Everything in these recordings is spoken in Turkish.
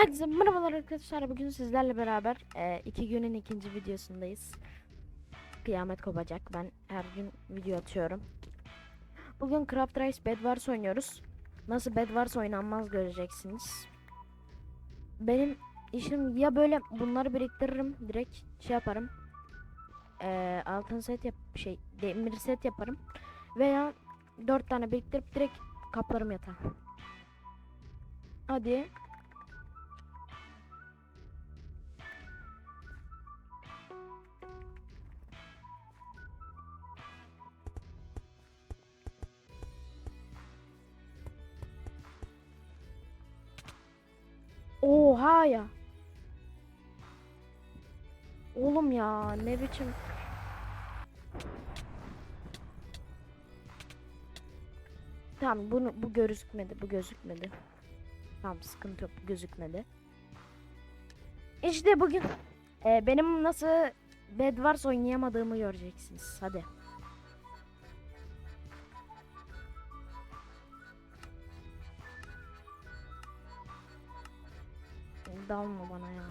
Herkese merhabalar arkadaşlar. Bugün sizlerle beraber e, iki günün ikinci videosundayız. Kıyamet kopacak. Ben her gün video atıyorum. Bugün Craft Rice Bed Wars oynuyoruz. Nasıl Bed Wars oynanmaz göreceksiniz. Benim işim ya böyle bunları biriktiririm. Direkt şey yaparım. E, altın set yap şey demir set yaparım. Veya dört tane biriktirip direkt kaplarım yatağa. Hadi. Oha ya. Oğlum ya ne biçim. Tamam bunu bu gözükmedi bu gözükmedi. Tamam sıkıntı yok bu gözükmedi. İşte bugün e, benim nasıl Bed Wars oynayamadığımı göreceksiniz. Hadi. Dalma bana ya.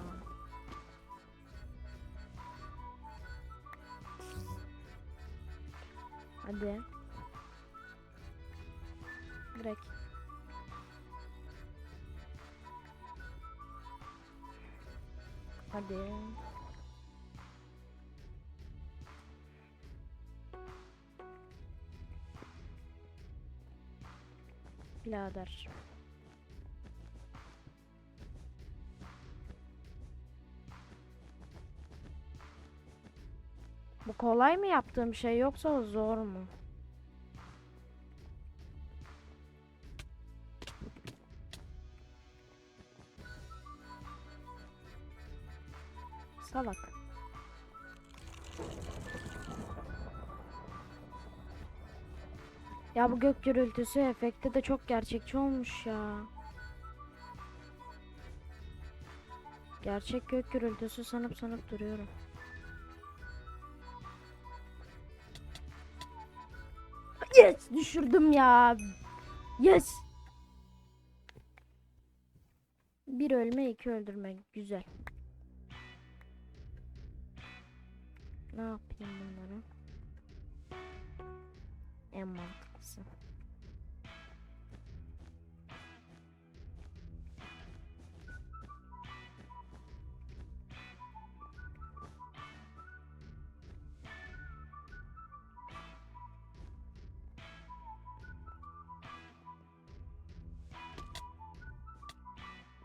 Hadi. Direkt. Hadi. Birader. Bu kolay mı yaptığım şey yoksa zor mu? Salak. Ya bu gök gürültüsü efekti de çok gerçekçi olmuş ya. Gerçek gök gürültüsü sanıp sanıp duruyorum. Yes! Düşürdüm ya. Yes! Bir ölme, iki öldürme. Güzel. Ne yapayım bunları? En mantıklısı.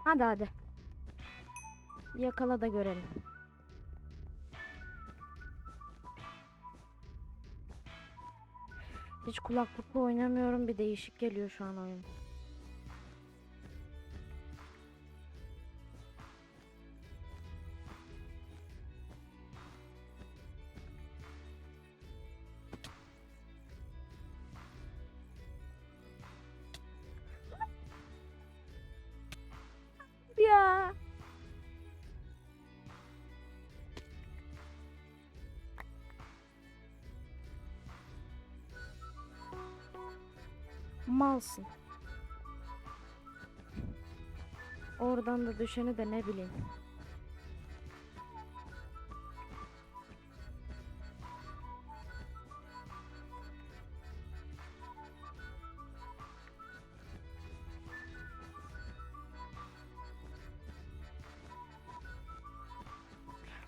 Hadi hadi. Yakala da görelim. Hiç kulaklıkla oynamıyorum. Bir değişik geliyor şu an oyun. Malsın. Oradan da düşeni de ne bileyim.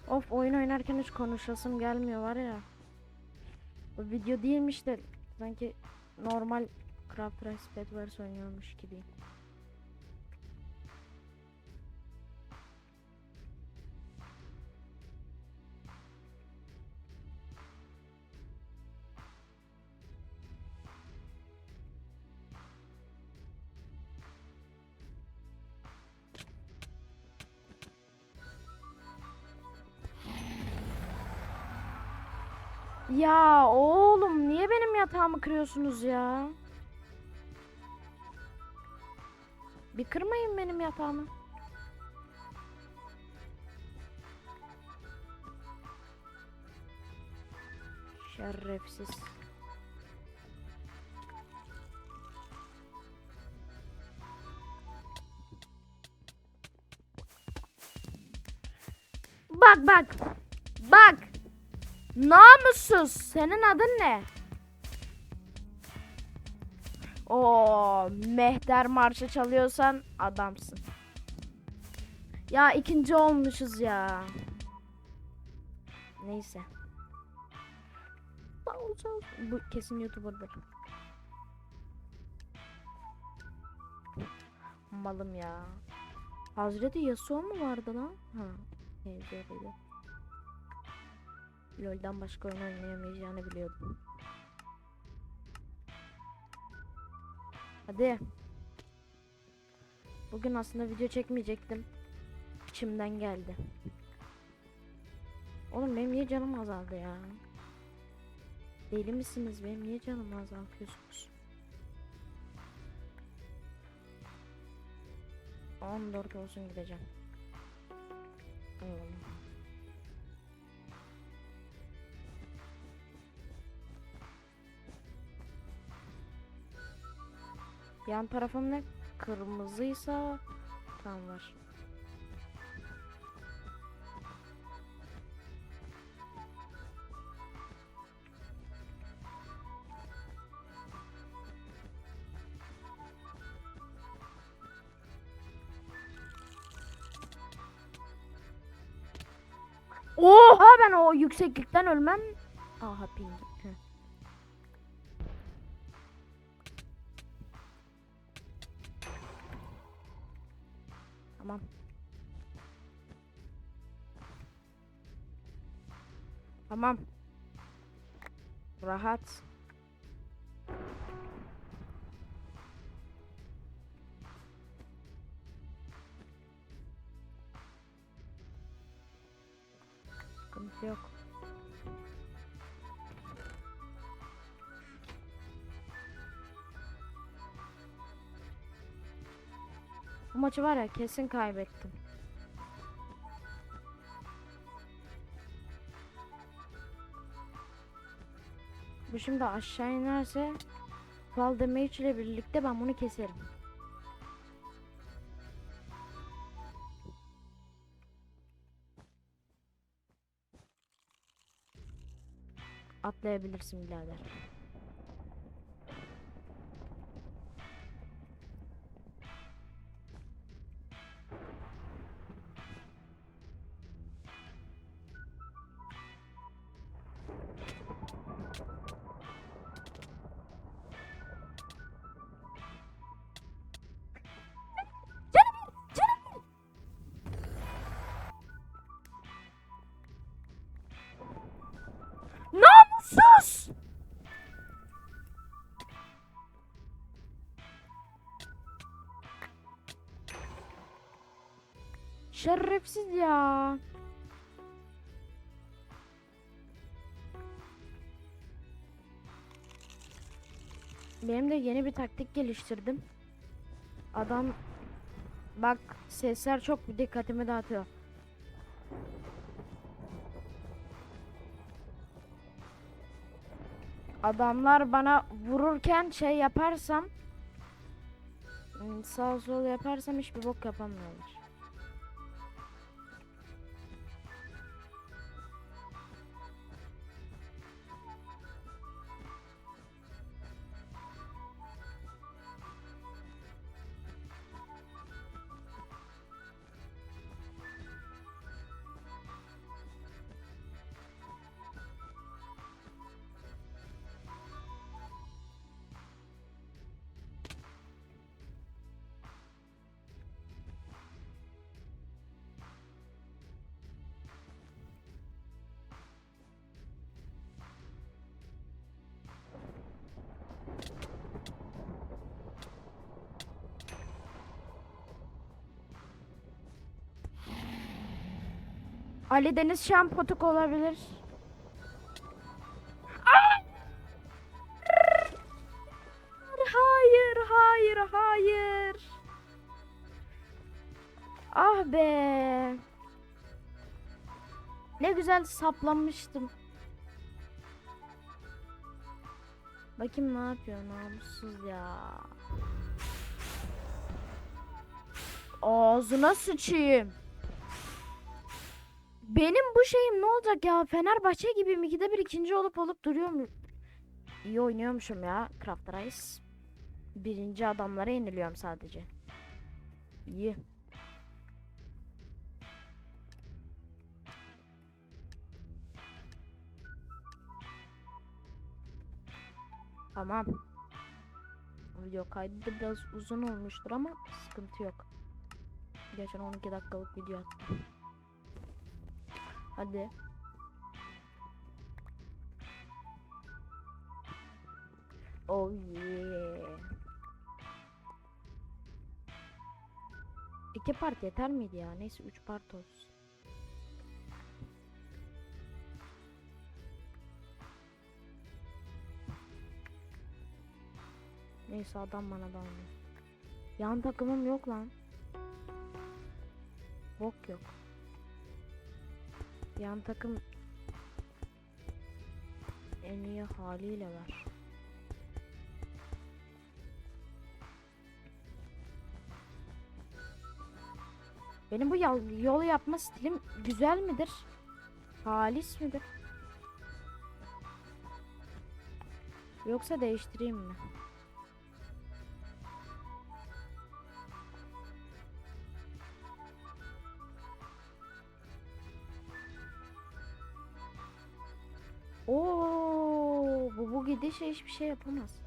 Of oyun oynarken hiç konuşasım gelmiyor var ya. Bu video değilmiş de sanki normal Craft Rice Bed Wars oynuyormuş gibi. Ya oğlum niye benim yatağımı kırıyorsunuz ya? Bir kırmayın benim yatağımı. Şerefsiz. Bak bak. Bak. Namussuz. Senin adın ne? Oo, Mehter marşı çalıyorsan adamsın. Ya ikinci olmuşuz ya. Neyse. Bu kesin YouTuber'dır. Malım ya. Hazreti Yasuo mu vardı lan? Ha. Evet öyleydi. LoL'dan başka oyun oynayamayacağını biliyordum. Hadi. Bugün aslında video çekmeyecektim. İçimden geldi. Oğlum benim niye canım azaldı ya? Deli misiniz? Benim niye canım azaltıyorsunuz? 14 olsun gideceğim. Yan tarafım ne? Kırmızıysa tam var. Oha ben o yükseklikten ölmem. Aha ping. Tamam. Tamam. Rahat. Sıkıntı yok. Bu maçı var ya kesin kaybettim. Bu şimdi aşağı inerse fall damage ile birlikte ben bunu keserim. Atlayabilirsin birader. Şerefsiz ya. Benim de yeni bir taktik geliştirdim. Adam bak sesler çok dikkatimi dağıtıyor. Adamlar bana vururken şey yaparsam ım, sağ sol yaparsam hiçbir bok yapamıyorlar. Ali Deniz Şampotuk olabilir. Hayır, hayır, hayır. Ah be. Ne güzel saplamıştım. Bakayım ne yapıyor namussuz ya. Ağzına sıçayım. Benim bu şeyim ne olacak ya? Fenerbahçe gibi mi? İkide bir ikinci olup olup duruyor mu? İyi oynuyormuşum ya Craft Rice. Birinci adamlara yeniliyorum sadece. İyi. Tamam. Video kaydı da biraz uzun olmuştur ama sıkıntı yok. Geçen 12 dakikalık video attım. Hadi. Oh yeah. İki part yeter miydi ya? Neyse üç part olsun. Neyse adam bana dalmıyor. Yan takımım yok lan. Bok yok. Yan takım en iyi haliyle var. Benim bu yol, yapma stilim güzel midir? Halis midir? Yoksa değiştireyim mi? Gidişe hiçbir şey yapamaz.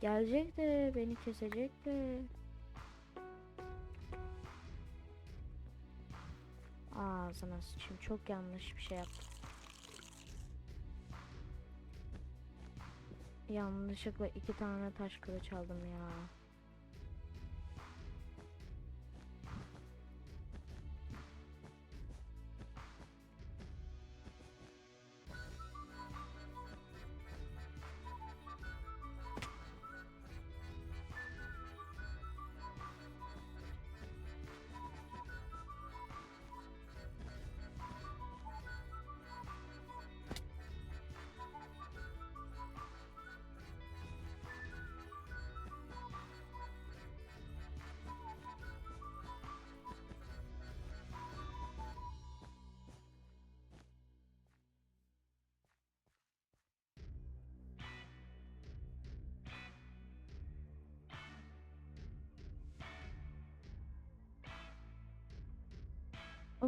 Gelecek de beni kesecek de. Ağzına sıçayım çok yanlış bir şey yaptım. Yanlışlıkla iki tane taş kılıç aldım ya.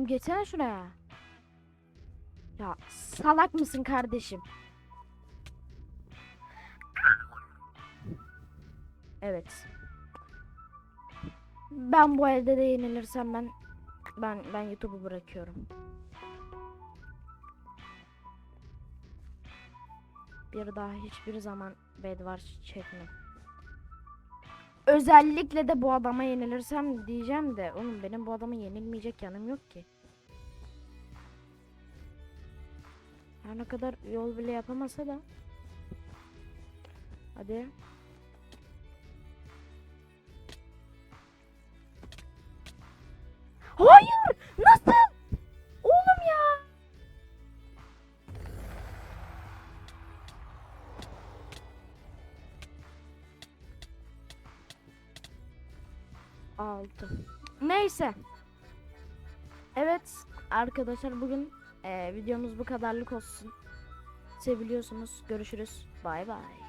Oğlum geçsene şuraya. Ya salak mısın kardeşim? Evet. Ben bu elde de yenilirsem ben ben ben YouTube'u bırakıyorum. Bir daha hiçbir zaman Bedwars çekmem. Özellikle de bu adama yenilirsem diyeceğim de oğlum benim bu adama yenilmeyecek yanım yok ki. Her ne kadar yol bile yapamasa da. Hadi. Hayır! Nasıl? Altı. Neyse. Evet arkadaşlar bugün eee, videomuz bu kadarlık olsun. Seviliyorsunuz. Görüşürüz. Bay bay.